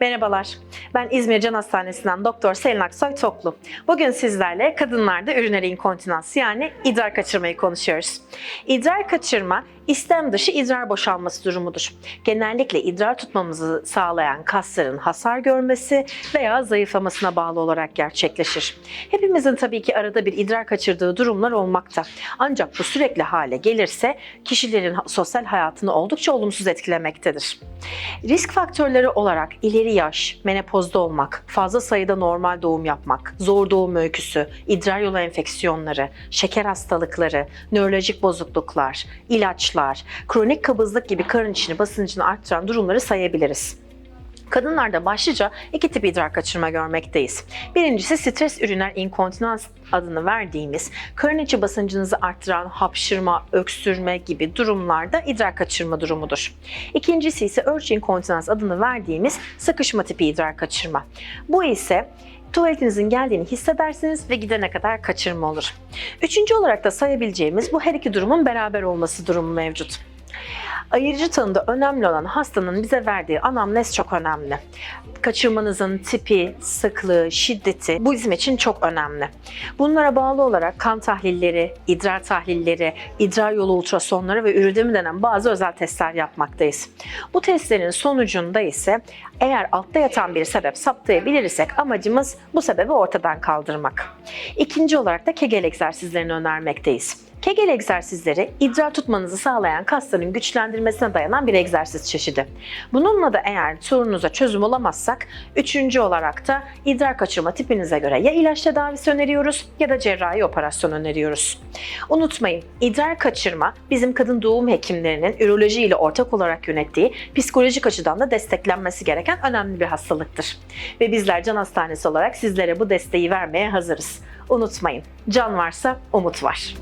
Merhabalar, ben İzmir Can Hastanesi'nden Doktor Selin Aksoy Toklu. Bugün sizlerle kadınlarda üriner inkontinans yani idrar kaçırmayı konuşuyoruz. İdrar kaçırma, istem dışı idrar boşalması durumudur. Genellikle idrar tutmamızı sağlayan kasların hasar görmesi veya zayıflamasına bağlı olarak gerçekleşir. Hepimizin tabii ki arada bir idrar kaçırdığı durumlar olmakta. Ancak bu sürekli hale gelirse kişilerin sosyal hayatını oldukça olumsuz etkilemektedir. Risk faktörleri olarak ileri yaş, menopozda olmak, fazla sayıda normal doğum yapmak, zor doğum öyküsü, idrar yolu enfeksiyonları, şeker hastalıkları, nörolojik bozukluklar, ilaçlar, kronik kabızlık gibi karın içini basıncını arttıran durumları sayabiliriz. Kadınlarda başlıca iki tip idrar kaçırma görmekteyiz. Birincisi stres üriner inkontinans adını verdiğimiz karın içi basıncınızı arttıran hapşırma, öksürme gibi durumlarda idrar kaçırma durumudur. İkincisi ise urge inkontinans adını verdiğimiz sıkışma tipi idrar kaçırma. Bu ise tuvaletinizin geldiğini hissedersiniz ve gidene kadar kaçırma olur. Üçüncü olarak da sayabileceğimiz bu her iki durumun beraber olması durumu mevcut. Ayırıcı tanıda önemli olan hastanın bize verdiği anamnez çok önemli. Kaçırmanızın tipi, sıklığı, şiddeti bu bizim için çok önemli. Bunlara bağlı olarak kan tahlilleri, idrar tahlilleri, idrar yolu ultrasonları ve üridemi denen bazı özel testler yapmaktayız. Bu testlerin sonucunda ise eğer altta yatan bir sebep saptayabilirsek amacımız bu sebebi ortadan kaldırmak. İkinci olarak da Kegel egzersizlerini önermekteyiz. Kegel egzersizleri idrar tutmanızı sağlayan kasların güçlendirmesine dayanan bir egzersiz çeşidi. Bununla da eğer sorunuza çözüm olamazsak, üçüncü olarak da idrar kaçırma tipinize göre ya ilaç tedavisi öneriyoruz ya da cerrahi operasyon öneriyoruz. Unutmayın, idrar kaçırma bizim kadın doğum hekimlerinin üroloji ile ortak olarak yönettiği psikolojik açıdan da desteklenmesi gereken önemli bir hastalıktır. Ve bizler Can Hastanesi olarak sizlere bu desteği vermeye hazırız. Unutmayın, can varsa umut var.